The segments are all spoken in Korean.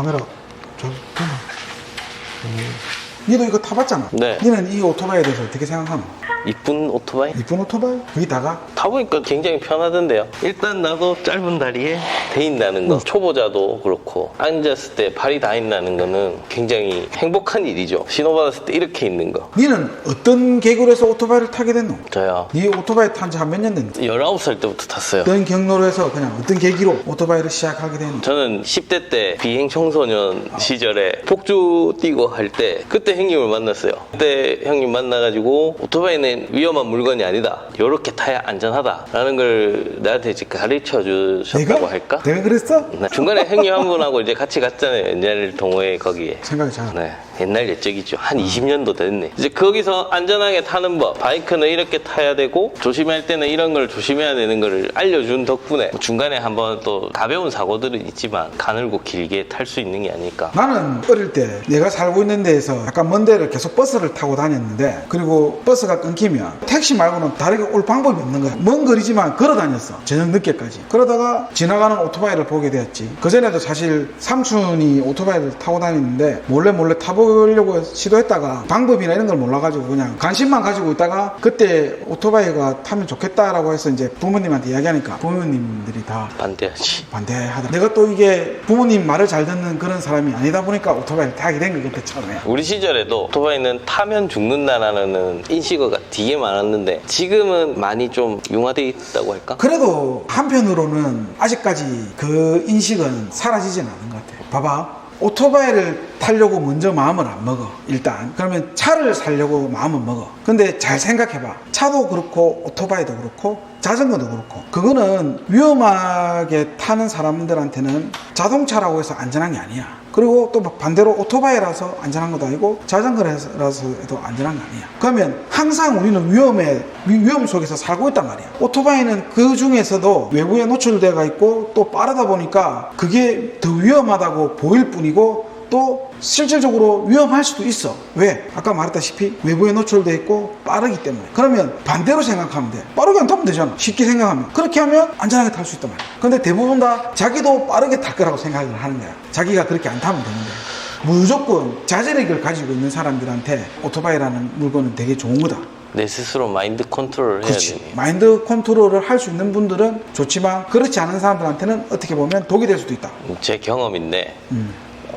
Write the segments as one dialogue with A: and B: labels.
A: 카메라 잘 되나? 니도 이거 타봤잖아.
B: 네.
A: 니는 이 오토바이에 대해서 어떻게 생각하노?
B: 이쁜 오토바이?
A: 이쁜 오토바이? 거의 다가?
B: 타보니까 굉장히 편하던데요. 일단 나도 짧은 다리에 돼 있다는 거. 초보자도 그렇고 앉았을 때 발이 다 있다는 거는 굉장히 행복한 일이죠. 신호받았을 때 이렇게 있는 거.
A: 니는 어떤 계기로 해서 오토바이를 타게 됐노?
B: 저요.
A: 니 오토바이 탄 지 한 몇 년 됐노?
B: 19살 때부터 탔어요.
A: 어떤 경로로 해서 그냥 어떤 계기로 오토바이를 시작하게 됐노?
B: 저는 10대 때 비행 청소년 시절에 폭주 뛰고 할 때 그때 형님을 만났어요. 그때 형님 만나가지고 오토바이는 위험한 물건이 아니다. 이렇게 타야 안전하다라는 걸 나한테 이제 가르쳐 주셨다고 할까?
A: 내가 그랬어?
B: 네, 중간에 형님 한 분하고 이제 같이 갔잖아요. 옛날 동호회 거기에.
A: 생각이 잘.
B: 네, 옛날 옛적이죠. 한 20년도 됐네. 이제 거기서 안전하게 타는 법, 바이크는 이렇게 타야 되고 조심할 때는 이런 걸 조심해야 되는 걸 알려준 덕분에 뭐 중간에 한번 또 가벼운 사고들은 있지만 가늘고 길게 탈 수 있는 게 아닐까.
A: 나는 어릴 때 내가 살고 있는 데에서 약간 먼 데를 계속 버스를 타고 다녔는데 그리고 버스가 끊기면 택시 말고는 다르게 올 방법이 없는 거야 먼 거리지만 걸어 다녔어 저녁 늦게까지 그러다가 지나가는 오토바이를 보게 되었지 그전에도 사실 삼촌이 오토바이를 타고 다니는데 몰래 몰래 타보 려고 시도했다가 방법이나 이런 걸 몰라가지고 그냥 관심만 가지고 있다가 그때 오토바이가 타면 좋겠다라고 해서 이제 부모님한테 이야기하니까 부모님들이 다
B: 반대하지.
A: 반대하더라. 내가 또 이게 부모님 말을 잘 듣는 그런 사람이 아니다 보니까 오토바이를 타게 된거 그때 처음에.
B: 우리 시절에도 오토바이는 타면 죽는다라는 인식어가 되게 많았는데 지금은 많이 좀 융화돼 있다고 할까?
A: 그래도 한편으로는 아직까지 그 인식은 사라지진 않은 것 같아. 봐봐. 오토바이를 타려고 먼저 마음을 안 먹어. 일단. 그러면 차를 사려고 마음은 먹어. 근데 잘 생각해봐. 차도 그렇고 오토바이도 그렇고 자전거도 그렇고 그거는 위험하게 타는 사람들한테는 자동차라고 해서 안전한 게 아니야. 그리고 또 반대로 오토바이라서 안전한 것도 아니고 자전거라서도 안전한 거 아니야. 그러면 항상 우리는 위험에 위- 위험 속에서 살고 있단 말이야. 오토바이는 그 중에서도 외부에 노출돼가 있고 또 빠르다 보니까 그게 더 위험하다고 보일 뿐이고 또 실질적으로 위험할 수도 있어. 왜? 아까 말했다시피 외부에 노출돼 있고 빠르기 때문에. 그러면 반대로 생각하면 돼. 빠르게 안 타면 되잖아. 쉽게 생각하면. 그렇게 하면 안전하게 탈 수 있단 말이야. 근데 대부분 다 자기도 빠르게 탈 거라고 생각을 하는 거야. 자기가 그렇게 안 타면 되는데. 무조건 자제력을 가지고 있는 사람들한테 오토바이라는 물건은 되게 좋은 거다.
B: 내 스스로 마인드 컨트롤을 해야
A: 그렇지.
B: 되니.
A: 마인드 컨트롤을 할 수 있는 분들은 좋지만 그렇지 않은 사람들한테는 어떻게 보면 독이 될 수도 있다.
B: 제 경험인데
A: 음.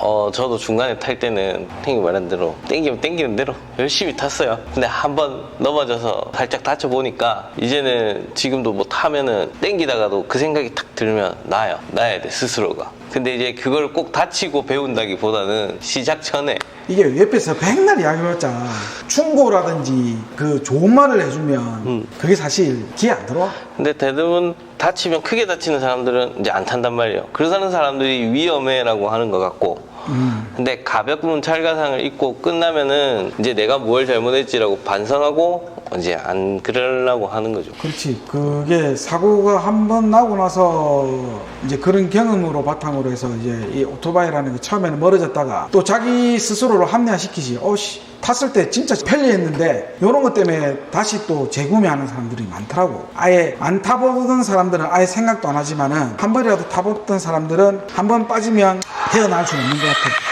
B: 어, 저도 중간에 탈 때는 형님 말한 대로 땡기면 땡기는 대로 열심히 탔어요. 근데 한번 넘어져서 살짝 다쳐보니까 이제는 지금도 뭐 타면은 땡기다가도 그 생각이 탁 들면 나요. 나야 돼, 스스로가. 근데 이제 그걸 꼭 다치고 배운다기보다는 시작 전에
A: 이게 옆에서 백날 이야기해봤잖아. 충고라든지 그 좋은 말을 해주면
B: 음.
A: 그게 사실 귀에 안 들어와.
B: 근데 대부분 다치면 크게 다치는 사람들은 이제 안 탄단 말이에요. 그러는 사람들이 위험해라고 하는 것 같고
A: 음.
B: 근데 가볍은 찰가상을 입고 끝나면은 이제 내가 뭘 잘못했지라고 반성하고 이제 안 그러려고 하는 거죠.
A: 그렇지. 그게 사고가 한 번 나고 나서 이제 그런 경험으로 바탕으로 해서 이제 이 오토바이라는 게 처음에는 멀어졌다가 또 자기 스스로를 합리화시키지. 어씨 탔을 때 진짜 편리했는데 이런 것 때문에 다시 또 재구매하는 사람들이 많더라고. 아예 안 타보던 사람들은 아예 생각도 안 하지만은 한 번이라도 타봤던 사람들은 한 번 빠지면 헤어나올 수 없는 것 같아.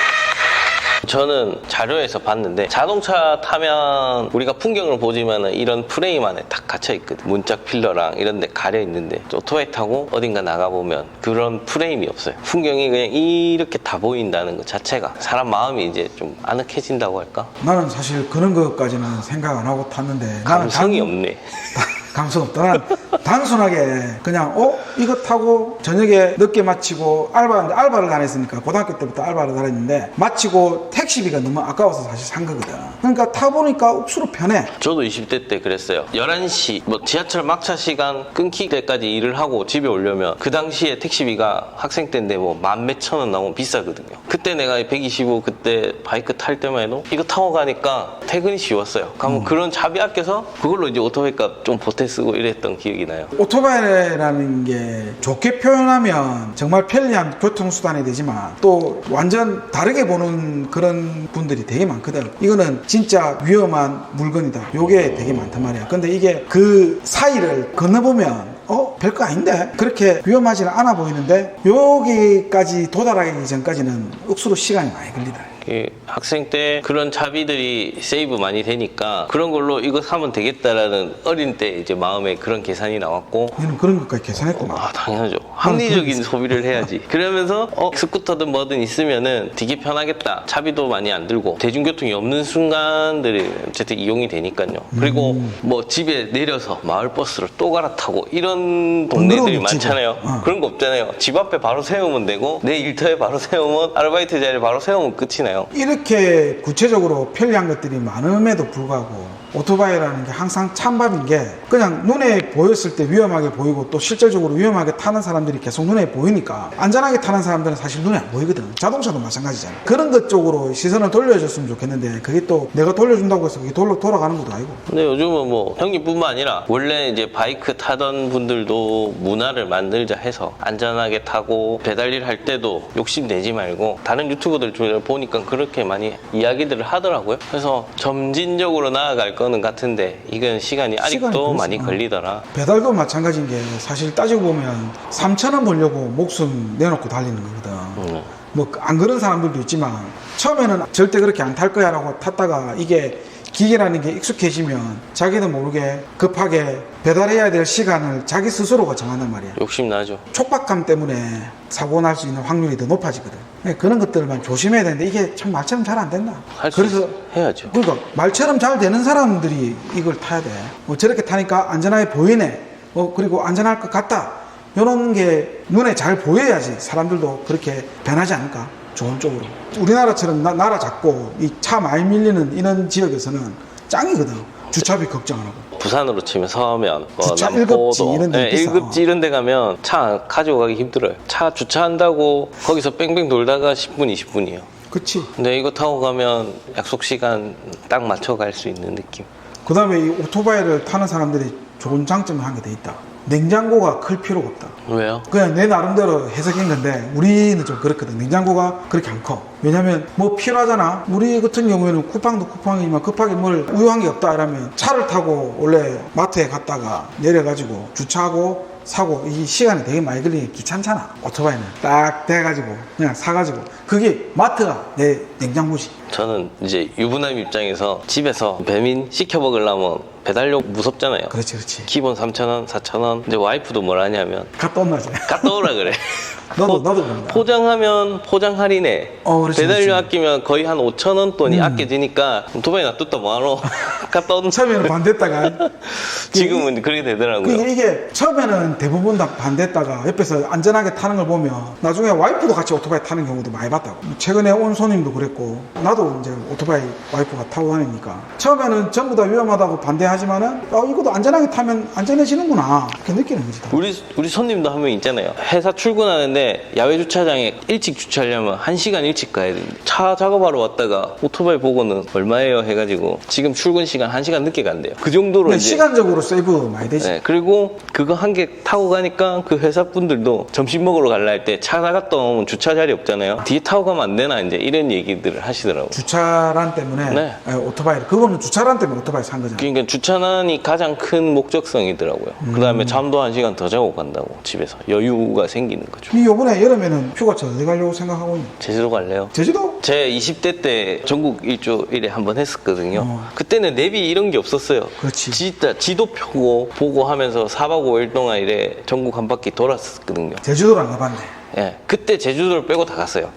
B: 저는 자료에서 봤는데 자동차 타면 우리가 풍경을 보지만은 이런 프레임 안에 딱 갇혀 있거든. 문짝 필러랑 이런 데 가려 있는데 오토바이 타고 어딘가 나가 보면 그런 프레임이 없어요. 풍경이 그냥 이렇게 다 보인다는 것 자체가 사람 마음이 이제 좀 아늑해진다고 할까?
A: 나는 사실 그런 것까지는 생각 안 하고 탔는데 나는
B: 감성이
A: 단-
B: 없네.
A: 감성 없다. 난 단순하게 그냥 어 이거 타고 저녁에 늦게 마치고 알바인데 알바를 다녔으니까 고등학교 때부터 알바를 다녔는데 마치고 택시비가 너무 아까워서 사실 산 거거든. 그러니까 타 보니까 억수로 편해.
B: 저도 20대 때 그랬어요. 11시, 뭐 지하철 막차 시간 끊기 때까지 일을 하고 집에 오려면 그 당시에 택시비가 학생 때인데 뭐 만 몇천 원 나오면 비싸거든요. 그때 내가 125 그때 바이크 탈 때만 해도 이거 타고 가니까 퇴근이 쉬웠어요. 그러면 그런 차비 아껴서 그걸로 이제 오토바이 값 좀 보태 쓰고 이랬던 기억이 나요.
A: 오토바이라는 게 좋게 표현하면 정말 편리한 교통수단이 되지만 또 완전 다르게 보는 그런 분들이 되게 많거든. 이거는 진짜 위험한 물건이다. 요게 되게 많단 말이야. 근데 이게 그 사이를 건너보면 어 별거 아닌데 그렇게 위험하지는 않아 보이는데 여기까지 도달하기 전까지는 억수로 시간이 많이 걸리다.
B: 그 학생 때 그런 자비들이 세이브 많이 되니까 그런 걸로 이거 사면 되겠다라는 어린 때 이제 마음에 그런 계산이 나왔고.
A: 너는 그런 것까지 계산했구나.
B: 아 당연하죠. 합리적인 소비를 해야지. 그러면서 어 스쿠터든 뭐든 있으면은 되게 편하겠다. 차비도 많이 안 들고 대중교통이 없는 순간들이 어쨌든 이용이 되니까요. 그리고 뭐 집에 내려서 마을버스를 또 갈아타고 이런 동네들이. 많잖아요.
A: 어.
B: 그런 거 없잖아요. 집 앞에 바로 세우면 되고 내 일터에 바로 세우면 아르바이트 자리에 바로 세우면 끝이 나 요?
A: 이렇게 구체적으로 편리한 것들이 많음에도 불구하고 오토바이라는 게 항상 찬밥인 게 그냥 눈에 보였을 때 위험하게 보이고 또 실질적으로 위험하게 타는 사람들이 계속 눈에 보이니까 안전하게 타는 사람들은 사실 눈에 안 보이거든. 자동차도 마찬가지잖아. 그런 것 쪽으로 시선을 돌려줬으면 좋겠는데 그게 또 내가 돌려준다고 해서 그게 돌로 돌아가는 것도 아니고.
B: 근데 요즘은 뭐 형님뿐만 아니라 원래 이제 바이크 타던 분들도 문화를 만들자 해서 안전하게 타고 배달일 할 때도 욕심 내지 말고 다른 유튜버들 보니까 그렇게 많이 이야기들을 하더라고요. 그래서 점진적으로 나아갈 거는 같은데 이건 시간이 아직도
A: 시간이
B: 많이
A: 걸리지.
B: 걸리더라.
A: 배달도 마찬가지인 게 사실 따지고 보면 3천 원 벌려고 목숨 내놓고 달리는 거거든
B: 음.
A: 뭐안 그런 사람들도 있지만 처음에는 절대 그렇게 안 탈 거야라고 탔다가 이게 기계라는 게 익숙해지면 자기도 모르게 급하게 배달해야 될 시간을 자기 스스로가 정한단 말이야.
B: 욕심 나죠.
A: 촉박감 때문에 사고 날 수 있는 확률이 더 높아지거든. 네, 그런 것들만 조심해야 되는데 이게 참 말처럼 잘 안 된다. 그래서
B: 해야죠.
A: 그러니까 말처럼 잘 되는 사람들이 이걸 타야 돼. 뭐 저렇게 타니까 안전하게 보이네. 어 그리고 안전할 것 같다. 이런 게 눈에 잘 보여야지 사람들도 그렇게 변하지 않을까. 좋은 쪽으로. 우리나라처럼 나, 나라 작고 이 차 많이 밀리는 이런 지역에서는 짱이거든. 주차비 걱정 안 하고.
B: 부산으로 치면 서면 뭐
A: 주차
B: 남포도
A: 일급지 이런 데
B: 네,
A: 비싸.
B: 일급지 이런 데 가면 차 가지고 가기 힘들어요. 차 주차한다고 거기서 뺑뺑 돌다가 10분 20분이에요.
A: 그치.
B: 근데 이거 타고 가면 약속 시간 딱 맞춰 갈 수 있는 느낌.
A: 그 다음에 이 오토바이를 타는 사람들이 좋은 장점이 한 게 돼 있다. 냉장고가 클 필요가 없다.
B: 왜요?
A: 그냥 내 나름대로 해석한 건데 우리는 좀 그렇거든 냉장고가 그렇게 안 커. 왜냐면 뭐 필요하잖아. 우리 같은 경우에는 쿠팡도 쿠팡이지만 급하게 뭘 우유 한 게 없다 이러면 차를 타고 원래 마트에 갔다가 내려가지고 주차하고 사고 이 시간이 되게 많이 걸리니 귀찮잖아. 오토바이는 딱 돼가지고 그냥 사가지고 그게 마트가 내 냉장고지.
B: 저는 이제 유부남 입장에서 집에서 배민 시켜 먹으려면 배달료 무섭잖아요.
A: 그렇지 그렇지.
B: 기본 3,000원, 4,000원. 이제 와이프도 뭘 하냐면
A: 갔다 온나지.
B: 갔다 오라 그래.
A: 너도 나도 그런다.
B: 포장하면 포장 할인해.
A: 어, 그렇지,
B: 배달료
A: 그렇지. 음.
B: 아끼면 거의 한 5천 원 돈이 아껴지니까 오토바이 놔뒀다 뭐하노? 갔다 온
A: 처음에는 반대했다가
B: 지금은 그렇게 되더라고요.
A: 그 이게 처음에는 대부분 다 반대했다가 옆에서 안전하게 타는 걸 보면 나중에 와이프도 같이 오토바이 타는 경우도 많이 봤다고 최근에 온 손님도 그랬고 나도 이제 오토바이 와이프가 타고 다니니까 처음에는 전부 다 위험하다고 반대하지만은 어, 이것도 안전하게 타면 안전해지는구나 그렇게 느끼는 거지
B: 우리 우리 손님도 한 명 있잖아요. 회사 출근하는데 야외 주차장에 일찍 주차하려면 한 시간 일찍 가야 되는데 차 작업하러 왔다가 오토바이 보고는 얼마예요 해가지고 지금 출근 시간 한 시간 늦게 간대요. 그 정도로
A: 근데
B: 이제
A: 시간적으로 세이브 많이 되지
B: 네, 그리고 그거 한 개 타고 가니까 그 회사 분들도 점심 먹으러 갈라 할 때 차 나갔다 오면 주차 자리 없잖아요. 뒤에 타고 가면 안 되나 이제 이런 얘기들을 하시더라고요.
A: 주차란 때문에
B: 네.
A: 에, 오토바이를 그거는 주차란 때문에 오토바이 산 거잖아
B: 그러니까 주차난이 가장 큰 목적성이더라고요. 그 다음에 잠도 한 시간 더 자고 간다고 집에서 여유가 생기는 거죠.
A: 이 요번에 여름에는 휴가차 어디 가려고 생각하고 있니?
B: 제주도 갈래요?
A: 제주도?
B: 제 20대 때 전국 일주 일에 한 번 했었거든요.
A: 어.
B: 그때는 내비 이런 게 없었어요.
A: 그렇지.
B: 진짜 지도 펴고 보고 하면서 4박 5일 동안 이래 전국 한 바퀴 돌았었거든요.
A: 제주도를 안 가봤네
B: 예, 그때 제주도를 빼고 다 갔어요.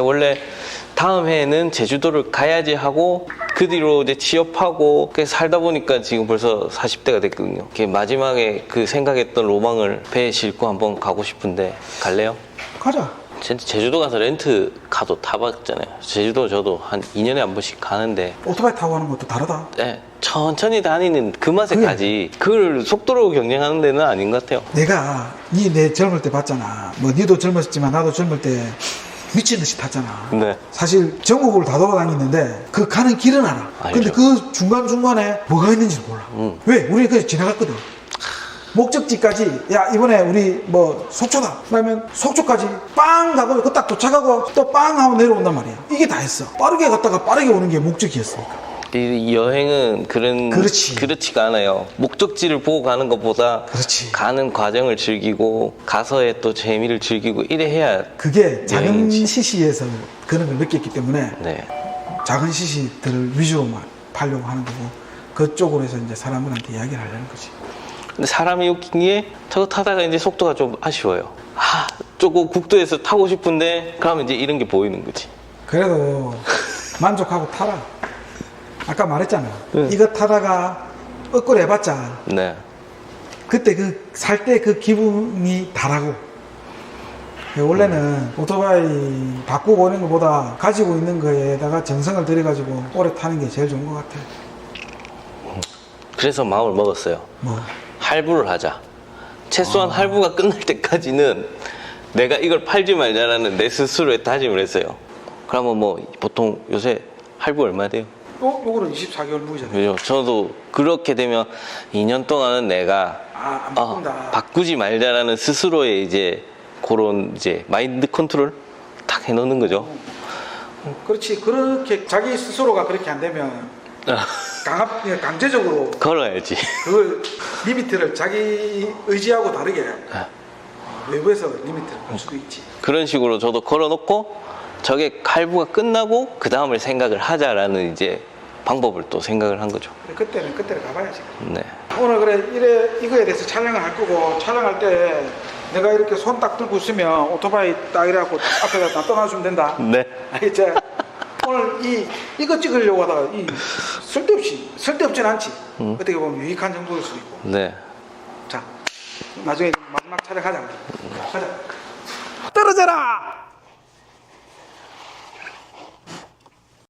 B: 원래 다음 해에는 제주도를 가야지 하고 그 뒤로 이제 취업하고 살다 보니까 지금 벌써 40대가 됐거든요. 마지막에 그 생각했던 로망을 배에 싣고 한번 가고 싶은데 갈래요?
A: 가자
B: 진짜 제주도 가서 렌트 가도 타봤잖아요. 제주도 저도 한 2년에 한 번씩 가는데
A: 오토바이 타고 가는 것도 다르다.
B: 예, 천천히 다니는 그 맛에
A: 그게-
B: 가지 그걸 속도로 경쟁하는 데는 아닌 것 같아요.
A: 내가 니 내 젊을 때 봤잖아. 뭐 니도 젊었지만 나도 젊을 때 미친 듯이 탔잖아.
B: 네.
A: 사실 전국을 다 돌아다니는데 그 가는 길은 알아.
B: 알죠.
A: 근데 그 중간 중간에 뭐가 있는지 몰라.
B: 음.
A: 왜? 우리 그냥 지나갔거든. 목적지까지 야 이번에 우리 뭐 속초다 그러면 속초까지 빵 가고 그 딱 도착하고 또 빵 하고 내려온단 말이야 이게 다 했어 빠르게 갔다가 빠르게 오는 게 목적이었어
B: 이 여행은 그런
A: 그렇지.
B: 그렇지가 않아요. 목적지를 보고 가는 것보다
A: 그렇지.
B: 가는 과정을 즐기고 가서의 또 재미를 즐기고 이래 해야
A: 그게 작은
B: 여행이지.
A: 시시에서 그런 걸 느꼈기 때문에
B: 네.
A: 작은 시시들을 위주로만 팔려고 하는 거고 그쪽으로 해서 이제 사람들한테 이야기를 하려는 거지.
B: 근데 사람이 웃긴 게 저거 타다가 이제 속도가 좀 아쉬워요. 아, 저거 국도에서 타고 싶은데 그러면 이제 이런 게 보이는 거지.
A: 그래도 만족하고 타라. 아까 말했잖아.
B: 네.
A: 이거 타다가 엇걸 해봤자
B: 네.
A: 그때 그 살 때 그 기분이 다라고. 원래는 오토바이 바꾸고 오는 것보다 가지고 있는 거에다가 정성을 들여가지고 오래 타는 게 제일 좋은 것 같아.
B: 그래서 마음을 먹었어요.
A: 뭐
B: 할부를 하자. 최소한 할부가 끝날 때까지는 내가 이걸 팔지 말자라는 내 스스로의 다짐을 했어요. 그러면 뭐 보통 요새 할부 얼마 돼요?
A: 어? 요거는 24개월 무이잖아.
B: 그죠? 저도 그렇게 되면 2년 동안은 내가
A: 아, 안
B: 어,
A: 바꾼다.
B: 바꾸지 말자라는 스스로의 이제 그런 이제 마인드 컨트롤 딱 해놓는 거죠.
A: 그렇지. 그렇게 자기 스스로가 그렇게 안 되면 강압, 강제적으로
B: 걸어야지.
A: 그걸 리미트를 자기 의지하고 다르게
B: 아.
A: 외부에서 리미트를 걸 수도 있지.
B: 그런 식으로 저도 걸어놓고 저게 할부가 끝나고 그 다음을 생각을 하자라는 이제 방법을 또 생각을 한 거죠.
A: 그때는 그때를 가봐야지.
B: 네.
A: 오늘 그래 이래 이거에 대해서 촬영을 할 거고 촬영할 때 내가 이렇게 손 딱 들고 있으면 오토바이 딱 이래갖고 앞에다 다 떠나주면 된다.
B: 네.
A: 알겠지? 오늘 이 이거 찍으려고 하다가 이 쓸데없이 쓸데없진 않지. 어떻게 보면 유익한 정도일 수도 있고.
B: 네.
A: 자 나중에 마지막 촬영하자. 가자. 떨어져라.